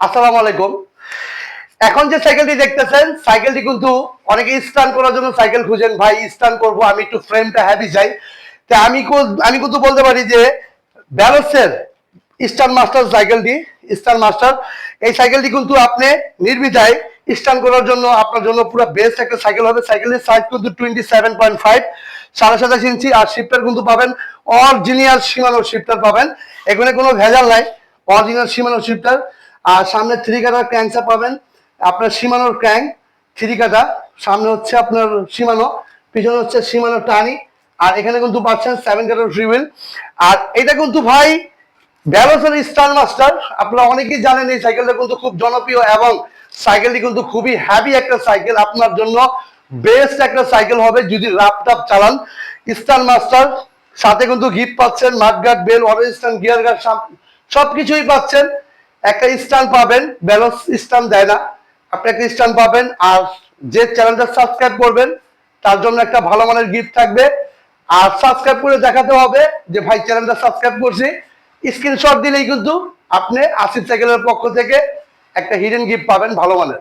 আসসালামু আলাইকুম। এখন যে সাইকেলটি দেখতেছেন সাইকেলটি কিন্তু অনেকে স্টান করার জন্য সাইকেল খুঁজেন, ভাই স্টান করব, আমি একটু ফ্রেমটা হ্যাভি চাই তা আমি আমি কিন্তু বলতে পারি যে, ব্যালসের স্টান মাস্টার সাইকেলটি স্টান মাস্টার, এই সাইকেলটি কিন্তু আপনি নির্বিধায় স্টান করার জন্য, আপনার জন্য পুরো বেস্ট একটা সাইকেল হবে। সাইকেলের সাইজ কিন্তু টোয়েন্টি সেভেন পয়েন্ট ফাইভ সাড়ে সাতাশ ইঞ্চি, আর শিফটার কিন্তু পাবেন অরিজিনাল সীমানো শিফটার পাবেন। এখানে কোনো ভেজাল নাই অরিজিনাল সীমানো শিফটার আর সামনে থ্রি কাটার ক্র্যাঙ্কসা পাবেন। আপনার সীমানোর ক্র্যাঙ্ক থ্রি কাটা সামনে হচ্ছে আপনার সীমানো, পিছনে হচ্ছে সীমানো টানি। আর এখানে কিন্তু পাচ্ছেন সেভেন কাটার ফ্রি হুইল আর এটা কিন্তু ভাই ব্যবসার স্টার মাস্টার আপনারা অনেকেই জানেন এই সাইকেলটা কিন্তু খুব জনপ্রিয় এবং সাইকেলটি কিন্তু খুবই হ্যাভি একটা সাইকেল আপনার জন্য বেস্ট একটা সাইকেল হবে যদি ল্যাপটপ চালান। স্টার মাস্টার সাথে কিন্তু গিফট পাচ্ছেন মাঠ mudguard bell orange gear guard সবকিছুই পাচ্ছেন। একটা স্ট্যান্ড পাবেন, ব্যালেন্স স্ট্যান্ড দেয় না। আপনি একটা স্ট্যান্ড পাবেন আর যে চ্যানেলটা সাবস্ক্রাইব করবেন, তার জন্য একটা ভালো মানের গিফট থাকবে। আর সাবস্ক্রাইব করে দেখাতে হবে যে, ভাই, চ্যানেলটা সাবস্ক্রাইব করছি। স্ক্রিনশট দিলেই কিন্তু আপনি আসিফ সাইকেলের পক্ষ থেকে একটা হিডেন গিফট পাবেন ভালো মানের।